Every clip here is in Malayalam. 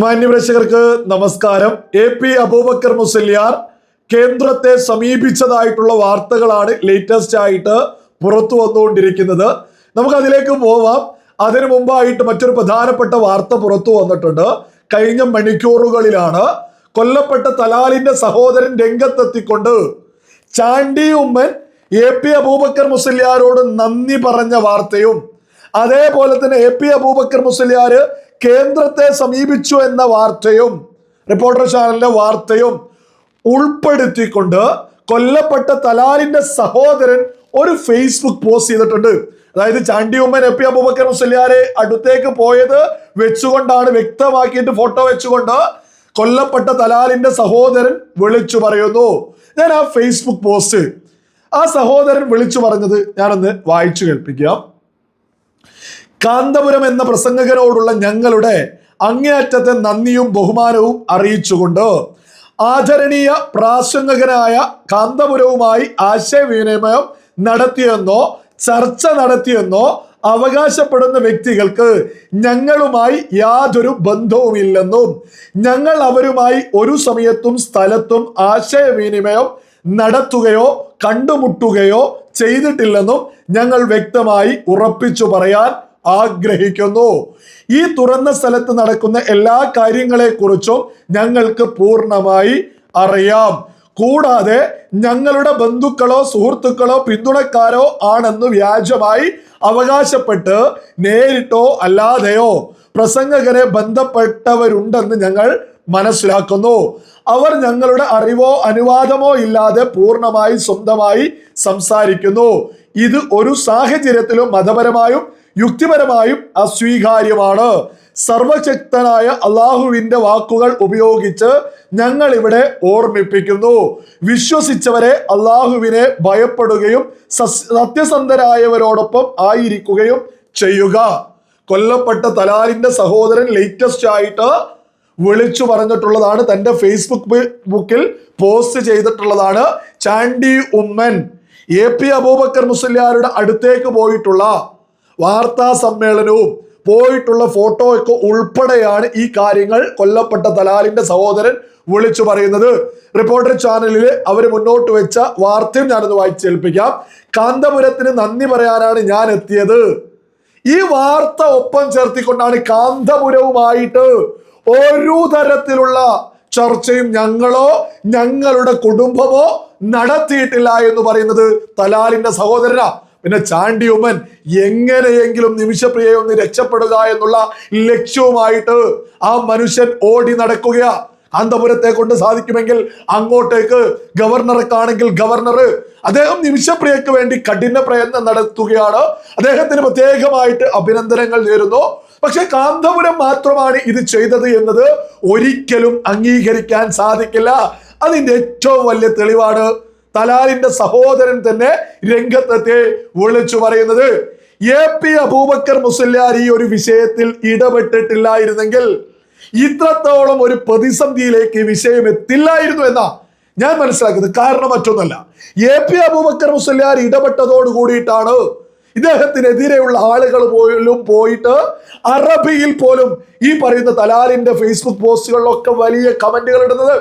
മാന്യപ്രേക്ഷകർക്ക് നമസ്കാരം. എ പി അബൂബക്കർ മുസല്യാർ കേന്ദ്രത്തെ സമീപിച്ചതായിട്ടുള്ള വാർത്തകളാണ് ലേറ്റസ്റ്റ് ആയിട്ട് പുറത്തു വന്നുകൊണ്ടിരിക്കുന്നത്. നമുക്ക് അതിലേക്ക് പോവാം. അതിനു മുമ്പായിട്ട് മറ്റൊരു പ്രധാനപ്പെട്ട വാർത്ത പുറത്തു വന്നിട്ടുണ്ട്. കഴിഞ്ഞ മണിക്കൂറുകളിലാണ് കൊല്ലപ്പെട്ട തലാലിന്റെ സഹോദരൻ രംഗത്തെത്തിക്കൊണ്ട് ചാണ്ടി ഉമ്മൻ എ പി അബൂബക്കർ മുസല്യാരോട് നന്ദി പറഞ്ഞ വാർത്തയും അതേപോലെ തന്നെ എ പി അബൂബക്കർ മുസ്ലിയാർ കേന്ദ്രത്തെ സമീപിച്ചു എന്ന വാർത്തയും റിപ്പോർട്ടർ ചാനലിന്റെ വാർത്തയും ഉൾപ്പെടുത്തിക്കൊണ്ട് കൊല്ലപ്പെട്ട തലാലിന്റെ സഹോദരൻ ഒരു ഫേസ്ബുക്ക് പോസ്റ്റ് ചെയ്തിട്ടുണ്ട്. അതായത് ചാണ്ടി ഉമ്മൻ എ പി അബൂബക്കർ മുസ്ലിയാരെ അടുത്തേക്ക് പോയത് വെച്ചുകൊണ്ടാണ് വ്യക്തമാക്കിയിട്ട് ഫോട്ടോ വെച്ചുകൊണ്ട് കൊല്ലപ്പെട്ട തലാലിന്റെ സഹോദരൻ വിളിച്ചു പറയുന്നു. ഞാൻ ആ ഫേസ്ബുക്ക് പോസ്റ്റ് ആ സഹോദരൻ വിളിച്ചു പറഞ്ഞത് ഞാനൊന്ന് വായിച്ചു കേൾപ്പിക്കാം. കാന്തപുരം എന്ന പ്രസംഗകരോടുള്ള ഞങ്ങളുടെ അങ്ങേയറ്റത്തെ നന്ദിയും ബഹുമാനവും അറിയിച്ചുകൊണ്ട് ആദരണീയ പ്രാസംഗകനായ കാന്തപുരവുമായി ആശയവിനിമയം നടത്തിയെന്നോ ചർച്ച നടത്തിയെന്നോ അവകാശപ്പെടുന്ന വ്യക്തികൾക്ക് ഞങ്ങളുമായി യാതൊരു ബന്ധവുമില്ലെന്നും ഞങ്ങൾ അവരുമായി ഒരു സമയത്തും സ്ഥലത്തും ആശയവിനിമയം നടത്തുകയോ കണ്ടുമുട്ടുകയോ ചെയ്തിട്ടില്ലെന്നും ഞങ്ങൾ വ്യക്തമായി ഉറപ്പിച്ചു പറയാൻ ആഗ്രഹിക്കുന്നു. ഈ തുറന്ന സ്ഥലത്ത് നടക്കുന്ന എല്ലാ കാര്യങ്ങളെക്കുറിച്ചും ഞങ്ങൾക്ക് പൂർണമായി അറിയാം. കൂടാതെ ഞങ്ങളുടെ ബന്ധുക്കളോ സുഹൃത്തുക്കളോ പിന്തുണക്കാരോ ആണെന്ന് വ്യാജമായി അവകാശപ്പെട്ട് നേരിട്ടോ അല്ലാതെയോ പ്രസംഗകരെ ബന്ധപ്പെട്ടവരുണ്ടെന്ന് ഞങ്ങൾ മനസ്സിലാക്കുന്നു. അവർ ഞങ്ങളുടെ അറിവോ അനുവാദമോ ഇല്ലാതെ പൂർണമായി സ്വന്തമായി സംസാരിക്കുന്നു. ഇത് ഒരു സാഹചര്യത്തിലും മതപരമായും യുക്തിപരമായും അസ്വീകാര്യമാണ്. സർവശക്തനായ അള്ളാഹുവിന്റെ വാക്കുകൾ ഉപയോഗിച്ച് ഞങ്ങൾ ഇവിടെ ഓർമ്മിപ്പിക്കുന്നു. വിശ്വസിച്ചവരെ അള്ളാഹുവിനെ ഭയപ്പെടുകയും സത്യസന്ധരായവരോടൊപ്പം ആയിരിക്കുകയും ചെയ്യുക. കൊല്ലപ്പെട്ട തലാലിന്റെ സഹോദരൻ ലേറ്റസ്റ്റ് ആയിട്ട് വിളിച്ചു പറഞ്ഞിട്ടുള്ളതാണ്. തന്റെ ഫേസ്ബുക്ക് ബുക്കിൽ പോസ്റ്റ് ചെയ്തിട്ടുള്ളതാണ്. ചാണ്ടി ഉമ്മൻ എ പി അബൂബക്കർ മുസ്ലിയാരുടെ അടുത്തേക്ക് പോയിട്ടുള്ള വാർത്താ സമ്മേളനവും പോയിട്ടുള്ള ഫോട്ടോ ഒക്കെ ഉൾപ്പെടെയാണ് ഈ കാര്യങ്ങൾ കൊല്ലപ്പെട്ട ദലാലിന്റെ സഹോദരൻ വിളിച്ചു പറയുന്നത്. റിപ്പോർട്ടർ ചാനലിൽ അവർ മുന്നോട്ട് വെച്ച വാർത്തയും ഞാനൊന്ന് വായിച്ചേൽപ്പിക്കാം കാന്തപുരത്തിന് നന്ദി പറയാനാണ് ഞാൻ എത്തിയത്. ഈ വാർത്ത ഒപ്പം ചേർത്തിക്കൊണ്ടാണ് കാന്തപുരവുമായിട്ട് ഒരു തരത്തിലുള്ള ചർച്ചയും ഞങ്ങളോ ഞങ്ങളുടെ കുടുംബമോ നടത്തിയിട്ടില്ല എന്ന് പറയുന്നത് തലാലിന്റെ സഹോദരനാ. പിന്നെ ചാണ്ടി ഉമ്മൻ എങ്ങനെയെങ്കിലും നിമിഷപ്രിയയെ ഒന്ന് രക്ഷപ്പെടുക എന്നുള്ള ലക്ഷ്യവുമായിട്ട് ആ മനുഷ്യൻ ഓടി നടക്കുക കാന്തപുരത്തെ കൊണ്ട് സാധിക്കുമെങ്കിൽ അങ്ങോട്ടേക്ക് ഗവർണർക്കാണെങ്കിൽ ഗവർണർ അദ്ദേഹം നിമിഷപ്രിയക്ക് വേണ്ടി കഠിന പ്രയത്നം നടത്തുകയാണ്. അദ്ദേഹത്തിന് പ്രത്യേകമായിട്ട് അഭിനന്ദനങ്ങൾ നേരുന്നു. പക്ഷെ കാന്തപുരം മാത്രമാണ് ഇത് ചെയ്തത് എന്നത് ഒരിക്കലും അംഗീകരിക്കാൻ സാധിക്കില്ല. അതിന്റെ ഏറ്റവും വലിയ തെളിവാണ് തലാലിന്റെ സഹോദരൻ തന്നെ രംഗത്തെത്തി വിളിച്ചു പറയുന്നത് എ പി അബൂബക്കർ മുസല്ലാർ ഈ ഒരു വിഷയത്തിൽ ഇടപെട്ടിട്ടില്ലായിരുന്നെങ്കിൽ ഇത്രത്തോളം ഒരു പ്രതിസന്ധിയിലേക്ക് വിഷയം എത്തില്ലായിരുന്നു എന്നാ ഞാൻ മനസ്സിലാക്കുന്നത്. കാരണം മറ്റൊന്നല്ല എ പി അബൂബക്കർ മുസല്ലാർ ഇടപെട്ടതോട് കൂടിയിട്ടാണ് ഇദ്ദേഹത്തിനെതിരെയുള്ള ആളുകൾ പോലും പോയിട്ട് അറബിയിൽ പോലും ഈ പറയുന്ന തലാലിന്റെ ഫേസ്ബുക്ക് പോസ്റ്റുകളിലൊക്കെ വലിയ കമന്റുകൾ ഇടുന്നത്.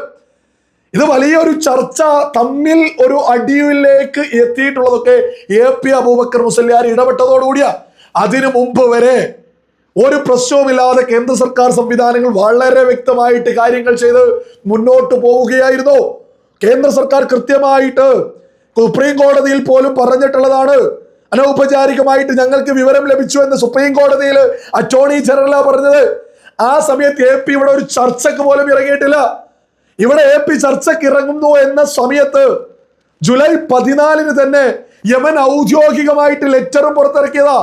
ഇത് വലിയൊരു ചർച്ച തമ്മിൽ ഒരു അടിയിലേക്ക് എത്തിയിട്ടുള്ളതൊക്കെ എ പി അബൂബക്കർ മുസല്യാർ ഇടപെട്ടതോടുകൂടിയാ അതിനു മുമ്പ് വരെ ഒരു പ്രശ്നവുമില്ലാതെ കേന്ദ്ര സർക്കാർ സംവിധാനങ്ങൾ വളരെ വ്യക്തമായിട്ട് കാര്യങ്ങൾ ചെയ്ത് മുന്നോട്ട് പോവുകയായിരുന്നു. കേന്ദ്ര സർക്കാർ കൃത്യമായിട്ട് സുപ്രീം കോടതിയിൽ പോലും പറഞ്ഞിട്ടുള്ളതാണ്. അനൗപചാരികമായിട്ട് ഞങ്ങൾക്ക് വിവരം ലഭിച്ചു എന്ന് സുപ്രീം കോടതിയിൽ അറ്റോർണി ജനറലാ പറഞ്ഞത്. ആ സമയത്ത് എ പി ഇവിടെ ഒരു ചർച്ചക്ക് പോലും ഇറങ്ങിയിട്ടില്ല. ഇവിടെ എ പി ചർച്ചയ്ക്ക് ഇറങ്ങുന്നു എന്ന സമയത്ത് ജൂലൈ പതിനാലിന് തന്നെ യമൻ ഔദ്യോഗികമായിട്ട് ലെറ്ററും പുറത്തിറക്കിയതാ.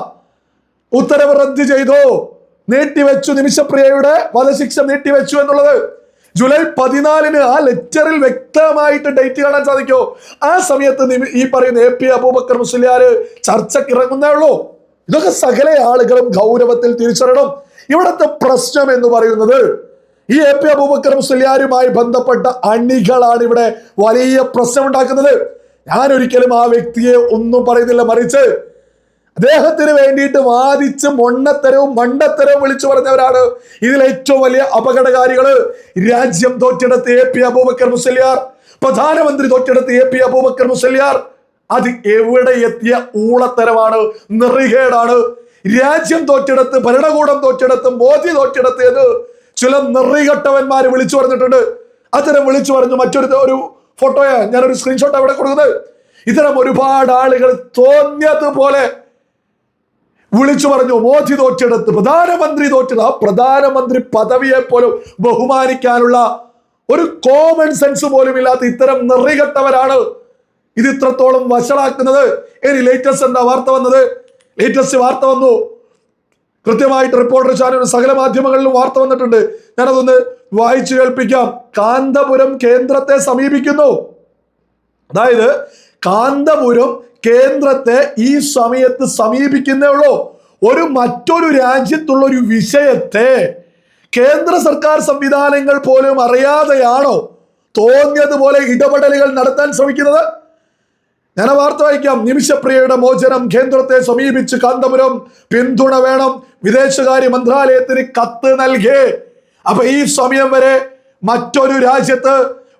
ഉത്തരവ് റദ്ദ് ചെയ്തു. നീട്ടിവെച്ചു നിമിഷപ്രിയയുടെ വധശിക്ഷ നീട്ടിവെച്ചു എന്നുള്ളത്. ജൂലൈ പതിനാലിന് ആ ലെറ്ററിൽ വ്യക്തമായിട്ട് ഡേറ്റ് കാണാൻ സാധിക്കുമോ ആ സമയത്ത് ഈ പറയുന്ന എ പി അബൂബക്കർ മുസ്ലിയാര് ചർച്ചയ്ക്ക് ഇറങ്ങുന്നേ ഉള്ളൂ. ഇതൊക്കെ സകല ആളുകളും ഗൗരവത്തിൽ തിരിച്ചറിയണം. ഇവിടുത്തെ പ്രശ്നം എന്ന് പറയുന്നത് ഈ എ പി അബൂബക്കർ മുസ്ലിയാരുമായി ബന്ധപ്പെട്ട അണികളാണ് ഇവിടെ വലിയ പ്രശ്നം ഉണ്ടാക്കുന്നത്. ഞാൻ ഒരിക്കലും ആ വ്യക്തിയെ ഒന്നും പറയുന്നില്ല. മറിച്ച് അദ്ദേഹത്തിന് വേണ്ടിയിട്ട് വാദിച്ച് മൊണ്ണത്തരവും മണ്ടത്തരവും വിളിച്ചു പറഞ്ഞവരാണ് ഇതിൽ ഏറ്റവും വലിയ അപകടകാരികൾ. രാജ്യം തോറ്റെടുത്ത് എ പി അബൂബക്കർ മുസല്യാർ പ്രധാനമന്ത്രി തോറ്റെടുത്ത് എ പി അബൂബക്കർ മുസല്യാർ. അത് എവിടെ എത്തിയ ഊളത്തരമാണ് നെറികേടാണ്. രാജ്യം തോറ്റെടുത്ത് ഭരണകൂടം തോറ്റെടുത്ത് മോദി തോറ്റെടുത്ത് ചില നെറികെട്ടവന്മാര് വിളിച്ചു പറഞ്ഞിട്ടുണ്ട്. അത്തരം വിളിച്ചു പറഞ്ഞു മറ്റൊരു ഒരു ഫോട്ടോയാ ഒരു സ്ക്രീൻഷോട്ട് അവിടെ കൊടുക്കുന്നത്. ഇത്തരം ഒരുപാട് ആളുകൾ തോന്നിയതുപോലെ വിളിച്ചു പറഞ്ഞു മോദി തോറ്റെടുത്ത് പ്രധാനമന്ത്രി തോറ്റത് ആ പ്രധാനമന്ത്രി പദവിയെ പോലും ബഹുമാനിക്കാനുള്ള ഒരു കോമൺ സെൻസ് പോലും ഇല്ലാത്ത ഇത്തരം നിറികെട്ടവരാണ് ഇത് ഇത്രത്തോളം വഷളാക്കുന്നത്. ഇനി ലേറ്റസ്റ്റ് എന്താ വാർത്ത വന്നത്? ലേറ്റസ്റ്റ് വാർത്ത വന്നു. കൃത്യമായിട്ട് റിപ്പോർട്ടർ ചാനൽ സകല മാധ്യമങ്ങളിലും വാർത്ത വന്നിട്ടുണ്ട്. ഞാനതൊന്ന് വായിച്ചു കേൾപ്പിക്കാം. കാന്തപുരം കേന്ദ്രത്തെ സമീപിക്കുന്നു. അതായത് കാന്തപുരം കേന്ദ്രത്തെ ഈ സമയത്ത് സമീപിക്കുന്നേ ഉള്ളൂ. ഒരു മറ്റൊരു രാജ്യത്തുള്ള ഒരു വിഷയത്തെ കേന്ദ്ര സർക്കാർ സംവിധാനങ്ങൾ പോലും അറിയാതെയാണോ തോന്നിയതുപോലെ ഇടപെടലുകൾ നടത്താൻ ശ്രമിക്കുന്നത്? ഞാൻ വാർത്ത വായിക്കാം. നിമിഷപ്രിയയുടെ മോചനം കേന്ദ്രത്തെ സമീപിച്ച് കാന്തപുരം. പിന്തുണ വേണം. വിദേശകാര്യ മന്ത്രാലയത്തിന് കത്ത് നൽകേ. അപ്പൊ ഈ സമയം വരെ മറ്റൊരു രാജ്യത്ത്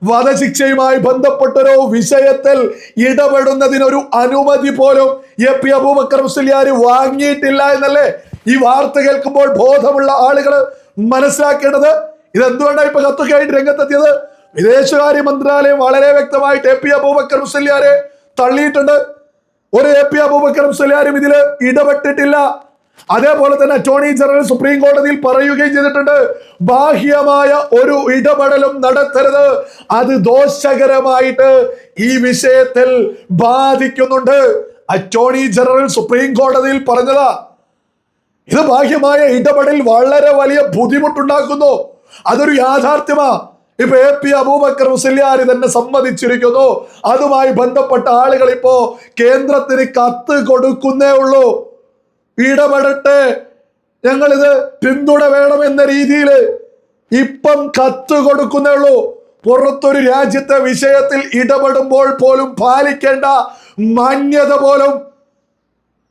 വധശിക്ഷയുമായി ബന്ധപ്പെട്ടൊരു വിഷയത്തിൽ ഇടപെടുന്നതിനൊരു അനുമതി പോലും എ പി അബൂബക്കർ മുസ്ലിയാർ വാങ്ങിയിട്ടില്ല എന്നല്ലേ ഈ വാർത്ത കേൾക്കുമ്പോൾ ബോധമുള്ള ആളുകൾ മനസ്സിലാക്കേണ്ടത്? ഇതെന്തുകൊണ്ടാണ് ഇപ്പൊ കത്തൊക്കെ ആയിട്ട് രംഗത്തെത്തിയത്? വിദേശകാര്യ മന്ത്രാലയം വളരെ വ്യക്തമായിട്ട് എ പി അബൂബക്കർ മുസ്ലിയാരെ തള്ളിയിട്ടുണ്ട്. ഒരു എ പി അബൂബക്കറും സുലാരും ഇതിൽ ഇടപെട്ടിട്ടില്ല. അതേപോലെ തന്നെ അറ്റോർണി ജനറൽ സുപ്രീം കോടതിയിൽ പറയുകയും ചെയ്തിട്ടുണ്ട്. ബാഹ്യമായ ഒരു ഇടപെടലും നടത്തരുത്. അത് ദോഷകരമായിട്ട് ഈ വിഷയത്തിൽ ബാധിക്കുന്നുണ്ട്. അറ്റോർണി ജനറൽ സുപ്രീം കോടതിയിൽ പറഞ്ഞതാ ഇത് ബാഹ്യമായ ഇടപെടൽ വളരെ വലിയ ബുദ്ധിമുട്ടുണ്ടാക്കുന്നു. അതൊരു യാഥാർത്ഥ്യമാ. ഇപ്പൊ എ പി അബൂബക്കർ മുസ്ലിയാരി തന്നെ സമ്മതിച്ചിരിക്കുന്നു. അതുമായി ബന്ധപ്പെട്ട ആളുകൾ ഇപ്പോ കേന്ദ്രത്തിന് കത്ത് കൊടുക്കുന്നേ ഉള്ളൂ. ഇടപെടട്ടെ. ഞങ്ങളിത് പിന്തുണ വേണമെന്ന രീതിയിൽ ഇപ്പം കത്ത് കൊടുക്കുന്നേ ഉള്ളൂ. പുറത്തൊരു രാജ്യത്തെ വിഷയത്തിൽ ഇടപെടുമ്പോൾ പോലും പാലിക്കേണ്ട മാന്യത പോലും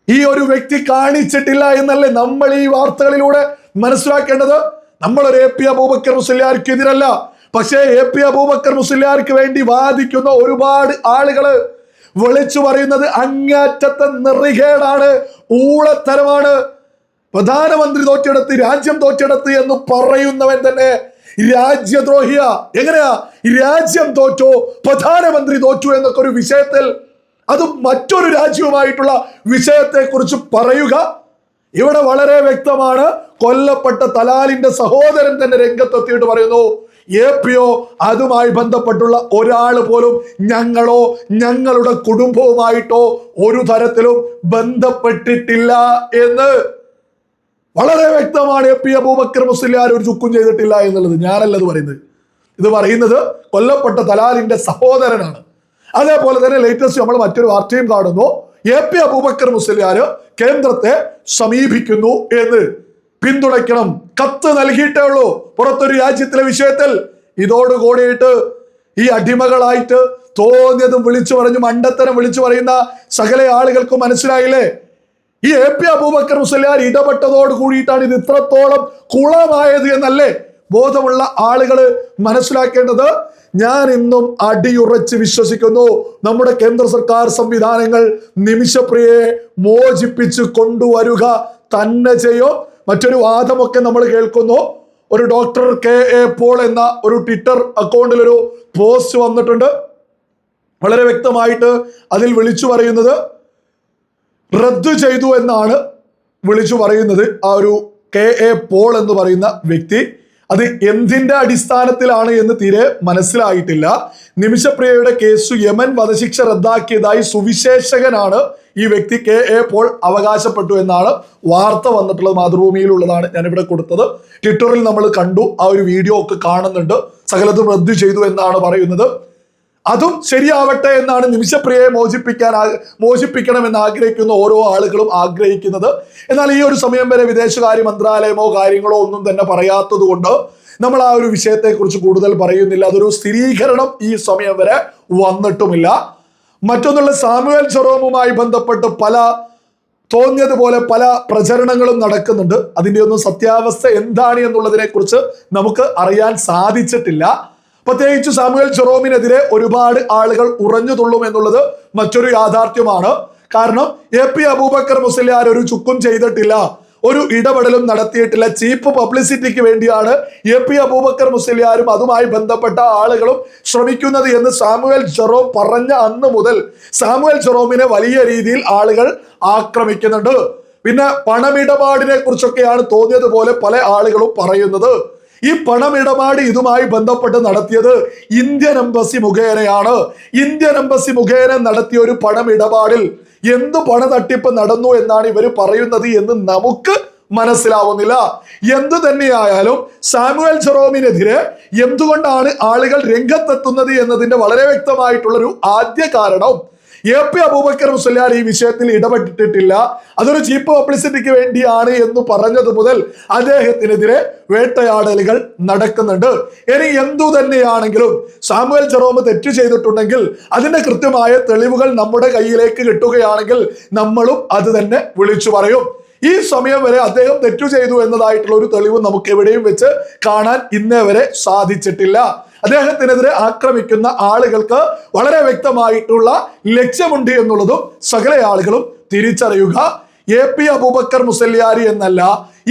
ഈ ഒരു വ്യക്തി കാണിച്ചിട്ടില്ല എന്നല്ലേ നമ്മൾ ഈ വാർത്തകളിലൂടെ മനസ്സിലാക്കേണ്ടത്? നമ്മളൊരു എ പി അബൂബക്കർ മുസ്ലിയാർക്കെതിരല്ല. പക്ഷേ എ പി അബൂബക്കർ മുസ്ലിയാർക്ക് വേണ്ടി വാദിക്കുന്ന ഒരുപാട് ആളുകൾ വിളിച്ചു പറയുന്നത് അങ്ങാറ്റത്തെ നിറികേടാണ് ഊളത്തരമാണ്. പ്രധാനമന്ത്രി തോറ്റെടുത്ത് രാജ്യം തോറ്റെടുത്ത് എന്ന് പറയുന്നവൻ തന്നെ രാജ്യദ്രോഹിയ. എങ്ങനെയാ? രാജ്യം തോറ്റോ പ്രധാനമന്ത്രി തോറ്റു എന്നൊക്കെ ഒരു വിഷയത്തിൽ അതും മറ്റൊരു രാജ്യവുമായിട്ടുള്ള വിഷയത്തെ കുറിച്ച് പറയുക. ഇവിടെ വളരെ വ്യക്തമാണ് കൊല്ലപ്പെട്ട തലാലിന്റെ സഹോദരൻ തന്നെ രംഗത്തെത്തിയിട്ട് പറയുന്നു എ പിയോ അതുമായി ബന്ധപ്പെട്ടുള്ള ഒരാൾ പോലും ഞങ്ങളോ ഞങ്ങളുടെ കുടുംബവുമായിട്ടോ ഒരു തരത്തിലും ബന്ധപ്പെട്ടിട്ടില്ല എന്ന്. വളരെ വ്യക്തമാണ് എ പി അബൂബക്കർ മുസ്ലിയാർ ഒരു ചുക്കും ചെയ്തിട്ടില്ല എന്നുള്ളത്. ഞാനല്ലത് പറയുന്നത്. ഇത് പറയുന്നത് കൊല്ലപ്പെട്ട തലാലിന്റെ സഹോദരനാണ്. അതേപോലെ തന്നെ ലേറ്റസ്റ്റ് നമ്മൾ മറ്റൊരു വാർത്തയും കാണുന്നു. എ പി അബൂബക്കർ മുസ്ലിയാർ കേന്ദ്രത്തെ സമീപിക്കുന്നു എന്ന് പിന്തുണയ്ക്കണം. കത്ത് നൽകിയിട്ടേ ഉള്ളൂ. പുറത്തൊരു രാജ്യത്തിലെ വിഷയത്തിൽ ഇതോട് കൂടിയിട്ട് ഈ അടിമകളായിട്ട് തോന്നിയതും വിളിച്ചു പറഞ്ഞു മണ്ടത്തരം വിളിച്ചു പറയുന്ന സകല ആളുകൾക്കും മനസ്സിലായില്ലേ? ഈ എ പി അബൂബക്കർ മുസ്ലിയാർ ഇടപെട്ടതോട് കൂടിയിട്ടാണ് ഇത് ഇത്രത്തോളം കുളമായത് എന്നല്ലേ ബോധമുള്ള ആളുകൾ മനസ്സിലാക്കേണ്ടത്? ഞാൻ ഇന്നും അടിയുറച്ച് വിശ്വസിക്കുന്നു. നമ്മുടെ കേന്ദ്ര സർക്കാർ സംവിധാനങ്ങൾ നിമിഷപ്രിയയെ മോചിപ്പിച്ച് കൊണ്ടുവരുക തന്നെ ചെയ്യോ. മറ്റൊരു വാദമൊക്കെ നമ്മൾ കേൾക്കുന്നു. ഒരു ഡോക്ടർ കെ എ പോൾ എന്ന ഒരു ട്വിറ്റർ അക്കൗണ്ടിൽ ഒരു പോസ്റ്റ് വന്നിട്ടുണ്ട്. വളരെ വ്യക്തമായിട്ട് അതിൽ വിളിച്ചു പറയുന്നത് റദ്ദു ചെയ്തു എന്നാണ് വിളിച്ചു പറയുന്നത് ആ ഒരു കെ എ പോൾ എന്ന് പറയുന്ന വ്യക്തി. അത് എന്തിന്റെ അടിസ്ഥാനത്തിലാണ് എന്ന് തീരെ മനസ്സിലായിട്ടില്ല. നിമിഷപ്രിയയുടെ കേസ് യമൻ വധശിക്ഷ റദ്ദാക്കിയതായി സുവിശേഷകനാണ് ഈ വ്യക്തി കെ എ പോൾ അവകാശപ്പെട്ടു എന്നാണ് വാർത്ത വന്നിട്ടുള്ളത്. മാതൃഭൂമിയിലുള്ളതാണ് ഞാനിവിടെ കൊടുത്തത്. ട്വിറ്ററിൽ നമ്മൾ കണ്ടു ആ ഒരു വീഡിയോ ഒക്കെ കാണുന്നുണ്ട്. സകലത്തും റദ്ദു ചെയ്തു എന്നാണ് പറയുന്നത്. അതും ശരിയാവട്ടെ എന്നാണ് നിമിഷപ്രിയയെ മോചിപ്പിക്കാൻ മോചിപ്പിക്കണമെന്ന് ആഗ്രഹിക്കുന്ന ഓരോ ആളുകളും ആഗ്രഹിക്കുന്നത്. എന്നാൽ ഈ ഒരു സമയം വരെ വിദേശകാര്യ മന്ത്രാലയമോ കാര്യങ്ങളോ ഒന്നും തന്നെ പറയാത്തതുകൊണ്ട് നമ്മൾ ആ ഒരു വിഷയത്തെക്കുറിച്ച് കൂടുതൽ പറയുന്നില്ല. അതൊരു സ്ഥിരീകരണം ഈ സമയം വരെ വന്നിട്ടുമില്ല. മറ്റൊന്നുള്ള സാമുവൽ ചെറോമുമായി ബന്ധപ്പെട്ട് പല തോന്നിയതുപോലെ പല പ്രചരണങ്ങളും നടക്കുന്നുണ്ട്. അതിന്റെ ഒന്നും സത്യാവസ്ഥ എന്താണ് എന്നുള്ളതിനെക്കുറിച്ച് നമുക്ക് അറിയാൻ സാധിച്ചിട്ടില്ല. പ്രത്യേകിച്ച് സാമുവൽ ജെറോമിനെതിരെ ഒരുപാട് ആളുകൾ ഉറഞ്ഞു തുള്ളും എന്നുള്ളത് മറ്റൊരു യാഥാർത്ഥ്യമാണ്. കാരണം എ പി അബൂബക്കർ മുസ്ലിയാർ ഒരു ചുക്കും ചെയ്തിട്ടില്ല ഒരു ഇടപെടലും നടത്തിയിട്ടില്ല ചീപ്പ് പബ്ലിസിറ്റിക്ക് വേണ്ടിയാണ് എ പി അബൂബക്കർ മുസ്ലിയാരും അതുമായി ബന്ധപ്പെട്ട ആളുകളും ശ്രമിക്കുന്നത് എന്ന് സാമുവൽ ജെറോം പറഞ്ഞ അന്ന് മുതൽ സാമുവൽ ജെറോമിനെ വലിയ രീതിയിൽ ആളുകൾ ആക്രമിക്കുന്നുണ്ട്. പിന്നെ പണമിടപാടിനെ കുറിച്ചൊക്കെയാണ് തോന്നിയതുപോലെ പല ആളുകളും പറയുന്നത്. ഈ പണമിടപാട് ഇതുമായി ബന്ധപ്പെട്ട് നടത്തിയത് ഇന്ത്യൻ എംബസി മുഖേനയാണ്. ഇന്ത്യൻ എംബസി മുഖേന നടത്തിയ ഒരു പണമിടപാടിൽ എന്ത് പണ തട്ടിപ്പ് നടന്നു എന്നാണ് ഇവർ പറയുന്നത് എന്ന് നമുക്ക് മനസ്സിലാവുന്നില്ല. എന്തു തന്നെയായാലും സാമുവൽ ജെറോമിനെതിരെ എന്തുകൊണ്ടാണ് ആളുകൾ രംഗത്തെത്തുന്നത് എന്നതിന്റെ വളരെ വ്യക്തമായിട്ടുള്ള ഒരു ആദ്യ കാരണം എ പി അബൂബക്കർ മുസ്ലിയാർ ഈ വിഷയത്തിൽ ഇടപെട്ടിട്ടില്ല. അതൊരു ചീപ്പ് പബ്ലിസിറ്റിക്ക് വേണ്ടിയാണ് എന്ന് പറഞ്ഞത് മുതൽ അദ്ദേഹത്തിനെതിരെ വേട്ടയാടലുകൾ നടക്കുന്നുണ്ട്. ഇനി എന്തു തന്നെയാണെങ്കിലും സാമുവൽ ജെറോമ് തെറ്റ് ചെയ്തിട്ടുണ്ടെങ്കിൽ അതിന്റെ കൃത്യമായ തെളിവുകൾ നമ്മുടെ കയ്യിലേക്ക് കിട്ടുകയാണെങ്കിൽ നമ്മളും അത് തന്നെ വിളിച്ചു പറയും. ഈ സമയം വരെ അദ്ദേഹം തെറ്റു ചെയ്തു എന്നതായിട്ടുള്ള ഒരു തെളിവ് നമുക്ക് എവിടെയും വെച്ച് കാണാൻ ഇന്നേ വരെ സാധിച്ചിട്ടില്ല. അദ്ദേഹത്തിനെതിരെ ആക്രമിക്കുന്ന ആളുകൾക്ക് വളരെ വ്യക്തമായിട്ടുള്ള ലക്ഷ്യമുണ്ട് എന്നുള്ളതും സകല ആളുകളും തിരിച്ചറിയുക. എ പി അബൂബക്കർ മുസല്യാരി എന്നല്ല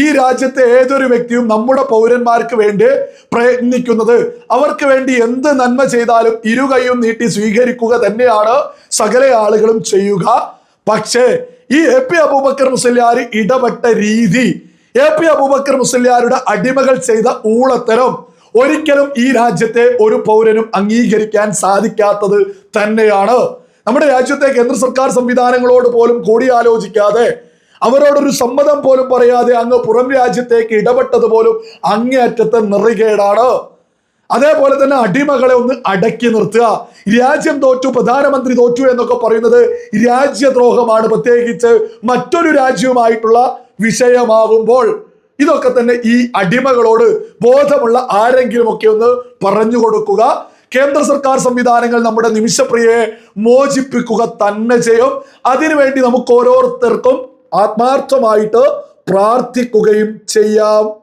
ഈ രാജ്യത്തെ ഏതൊരു വ്യക്തിയും നമ്മുടെ പൗരന്മാർക്ക് വേണ്ടി പ്രയത്നിക്കുന്നത്. അവർക്ക് വേണ്ടി എന്ത് നന്മ ചെയ്താലും ഇരുകൈയും നീട്ടി സ്വീകരിക്കുക തന്നെയാണ് സകല ആളുകളും ചെയ്യുക. പക്ഷേ ഈ എ പി അബൂബക്കർ മുസല്യാർ ഇടപെട്ട രീതി എ പി അബൂബക്കർ മുസല്യാരുടെ അടിമകൾ ചെയ്ത ഊളത്തരം ഒരിക്കലും ഈ രാജ്യത്തെ ഒരു പൗരനും അംഗീകരിക്കാൻ സാധിക്കാത്തത് തന്നെയാണ്. നമ്മുടെ രാജ്യത്തെ കേന്ദ്ര സർക്കാർ സംവിധാനങ്ങളോട് പോലും കൂടിയാലോചിക്കാതെ അവരോടൊരു സമ്മതം പോലും പറയാതെ അങ്ങ് പുറം രാജ്യത്തേക്ക് ഇടപെട്ടത് പോലും അങ്ങേയറ്റത്തെ നിറികേടാണ്. അതേപോലെ തന്നെ അടിമകളെ ഒന്ന് അടക്കി നിർത്തുക. രാജ്യം തോറ്റു പ്രധാനമന്ത്രി തോറ്റു എന്നൊക്കെ പറയുന്നത് രാജ്യദ്രോഹമാണ്. പ്രത്യേകിച്ച് മറ്റൊരു രാജ്യവുമായിട്ടുള്ള വിഷയമാകുമ്പോൾ ഇതൊക്കെ തന്നെ ഈ അടിമകളോട് ബോധമുള്ള ആരെങ്കിലും ഒക്കെ ഒന്ന് പറഞ്ഞു കൊടുക്കുക. കേന്ദ്ര സർക്കാർ സംവിധാനങ്ങൾ നമ്മുടെ നിമിഷപ്രിയയെ മോചിപ്പിക്കുക തന്നെ ചെയ്യും. അതിനുവേണ്ടി നമുക്ക് ഓരോരുത്തർക്കും ആത്മാർത്ഥമായിട്ട് പ്രാർത്ഥിക്കുകയും ചെയ്യാം.